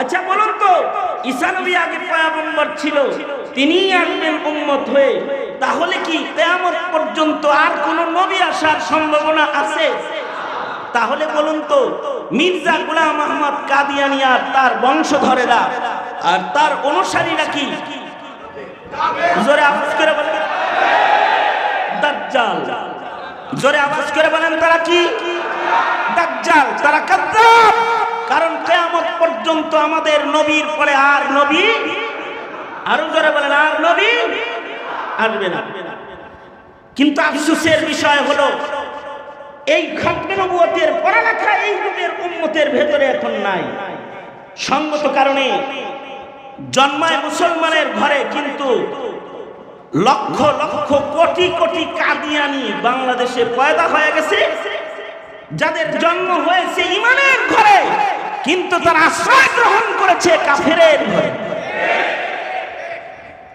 আচ্ছা বলুন তো, ঈসা নবী আগে পয়গম্বর ছিল তিনি আসবেন উম্মত হয়ে, তাহলে কি কিয়ামত পর্যন্ত আর কোন নবী আসার সম্ভাবনা আছে? তাহলে বলুন তো, মির্জা গোলাম আহমদ কাদিয়ানি আর তার বংশধরেরা আর তার অনুসারীরা কি? জোরে আওয়াজ করে বলেন। দাজ্জাল। জোরে আওয়াজ করে বলেন, তারা কি? দাজ্জাল, তারা কাদ্দাব। কারণ কিয়ামত পর্যন্ত আমাদের নবীর পরে আর নবী, আরও জোরে বলেন, আর নবী আসবে না। কিন্তু আফসোসের বিষয় হলো, এই খতমে পড়ালেখা এই যুগের উন্মতের ভেতরে এখন নাই। সঙ্গত কারণে জন্মায় মুসলমানের ঘরে কিন্তু লক্ষ লক্ষ কোটি কোটি কাদিয়ানি বাংলাদেশে পয়দা হয়ে গেছে। যাদের জন্ম হয়েছে ইমানের ঘরে। কিন্তু তারা আশ্রয় গ্রহণ করেছে কাফেরের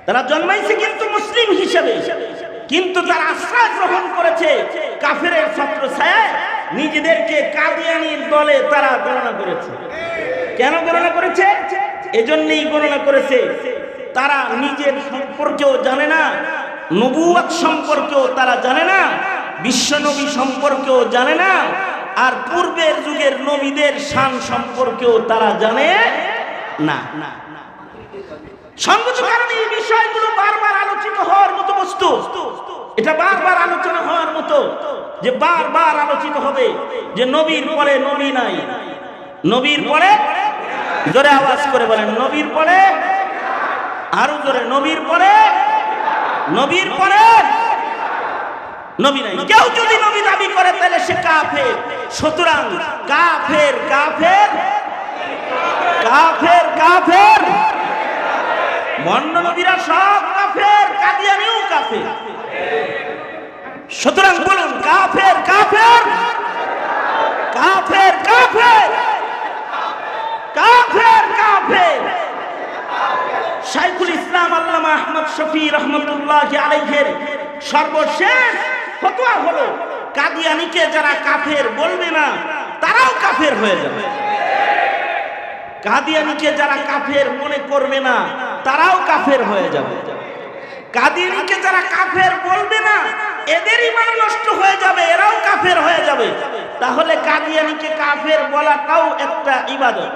তারা জন্মাইছে কিন্তু মুসলিম হিসেবে। কিন্তু তারা আশ্রয় গ্রহণ করেছে কাফেরের ছত্র ছায় নিজেদেরকে কাদিয়ানির দলে তারা গণনা করেছে। কেন গণনা করেছে? এজন্যই গণনা করেছে। তারা নিজের সম্পর্কেও জানে না নবুয়াত সম্পর্কেও তারা জানে না, বিশ্বনবী সম্পর্কেও জানে না আর পূর্বের যুগের নবীদের শান সম্পর্কেও তারা জানে না। সঙ্গত কারণে এই বিষয়গুলো বারবার আলোচিত হওয়ার মতো বস্তু। এটা বারবার আলোচনা হওয়ার মতো যে বারবার আলোচিত হবে যে নবীর পরে নবী নাই। নবীর পরে জোরে আওয়াজ করে বলেন, নবীর পরে আরও জোরে, নবীর পরে নবীর পরে নবী নাই। কেউ যদি নবী দাবি করে, তাহলে সে কাফের। সুতরাং কাফের কাফের কাফের কাফের। মন্ড নবীরা সব কাফের, কাদিয়ানিও কাফের। সুতরাং বলুন, কাফের কাফের কাফের কাফের কাফের কাফের। শাইখুল ইসলাম আল্লামা আহমদ শফি রহমতুল্লাহ আলাইহের সর্বশেষ ফতোয়া হলো কাদিয়ানিকে যারা কাফের বলবে না, তারাও কাফের হয়ে যাবে। কাদিয়ানিকে যারা কাফের মনে করবে না, তারাও কাফের হয়ে যাবে। কাদিয়ানিকে যারা কাফের বলবে না এদের ইমান নষ্ট হয়ে যাবে, এরাও কাফের হয়ে যাবে। তাহলে কাদিয়ানিকে কাফের বলাটাও একটা ইবাদত।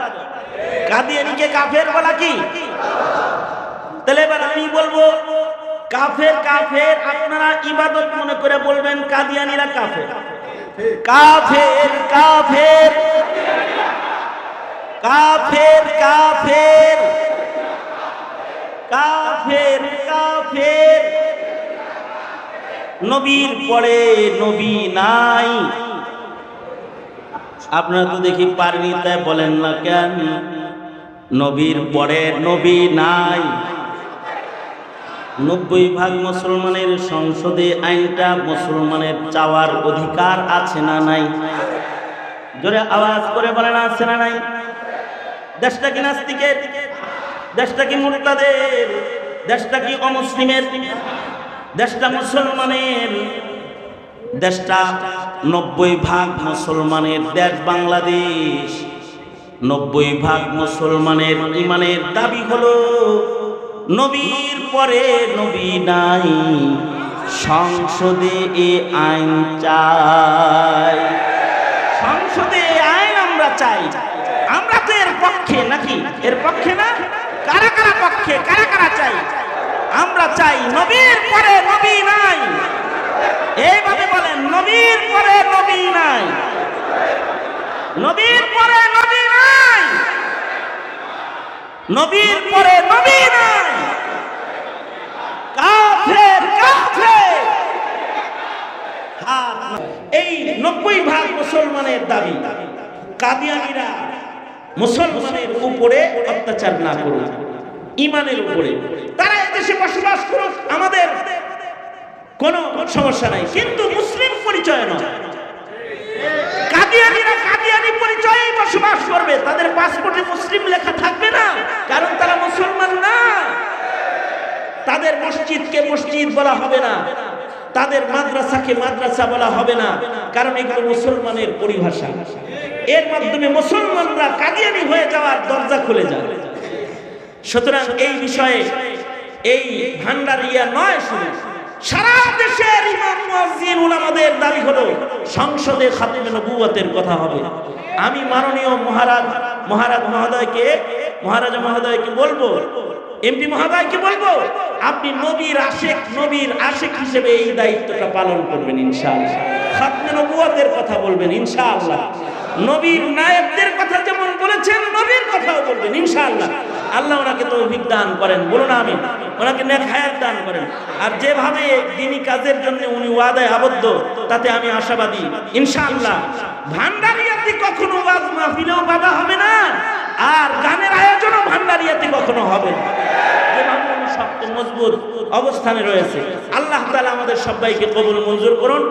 কাদিয়ানিকে কাফের বলা কি? তাহলে এবার আমি বলব কাফের কাফের আপনারা ইবাদত মনে করে বলবেন কাদিয়ানিরা কাফের। কাফের কাফের। কাফের কাফের। কাফের কাফের। নবীর পরে নবী নাই। আপনারা তো দেখি পারনি তাই বলেন না কেন? নবীর পরে নবী নাই। নব্বই ভাগ মুসলমানের সংসদে আইনটা মুসলমানের চাওয়ার অধিকার আছে না নাই? জোরে আওয়াজ করে বলেন, আছে না নাই? দেশটা কি নাস্তিকের? দেশটা কি মুরতাদের? দেশটা কি অমুসলিমের? দেশটা মুসলমানের? দেশটা নব্বই ভাগ মুসলমানের দেশ বাংলাদেশ। নব্বই ভাগ মুসলমানের ইমানের দাবি হলো নবীর পরে নবী নাই। সংসদে এ আইন চাই। সংসদে আইন আমরা চাই। আমরা তো এর পক্ষে নাকি? এর পক্ষে না? কারা কারা পক্ষে? কারা কারা চাই? আমরা চাই নবীর পরে নবী নাই। এইভাবে বলেন, নবীর পরে নবী নাই। নবীর পরে নবী নাই। নবীর পরে নবী নাই কাফের কাফের হাত না- এই নব্বই ভাগ মুসলমানের দাবি। কাদিয়ানিরা মুসলমানের উপরে অত্যাচার না করুক, ইমানের উপরে। তারা এদেশে বসবাস করুক, আমাদের কোনো সমস্যা নাই। কিন্তু মুসলিম পরিচয় নয়। কাদিয়ানিরা কাদিয়ানি পরিচয়ে বসবাস করবে। তাদের পাসপোর্টে মুসলিম লেখা থাকবে না, কারণ তারা মুসলমান না। তাদের মসজিদকে মসজিদ বলা হবে না। তাদের মাদ্রাসাকে মাদ্রাসা বলা হবে না, কারণ এগুলো মুসলমানের পরিভাষা। এর মাধ্যমে মুসলমানরা কাদিয়ানি হয়ে যাওয়ার দরজা খুলে যায়। সুতরাং এই বিষয়ে এই ভান্ডারিয়া নয় শুধু, সারা দেশের ইমাম, মুয়াজ্জিন, উলামাদের দাবি হলো, সংসদে খাতিমে নবুয়তের কথা হবে। আমি মাননীয় মহারাজ মহারাজ মহোদয়কে মহারাজ মহোদয়কে বলব এমপি মহোদয়কে বলব? আপনি নবীর আশেক নবীর আশেক হিসেবে এই দায়িত্বটা পালন করবেন, ইনশাআল্লাহ। খাতমে নবুয়তের কথা বলবেন, ইনশাআল্লাহ। নবীর নায়কদের কথা যেমন বলেছেন, নবীর কথাও বলবেন, ইনশাআল্লাহ। আল্লাহ ওনাকে তৌফিক দান করেন, বলুন আমি ওনাকে নেক হায়াত দান করেন। আর যেভাবে দিনী কাজের জন্য উনি ওয়াদায় আবদ্ধ, তাতে আমি আশাবাদী, ইনশাআল্লাহ। ভান্ডারিয়াতে কখনো ওয়াজ মাহফিলেও বাধা হবে না আর গানের আয়োজনও ভান্ডারিয়াতে কখনো হবে না যেভাবে উনি শক্ত মজবুত অবস্থানে রয়েছে। আল্লাহ তালা আমাদের সবাইকে কবুল মঞ্জুর করুন।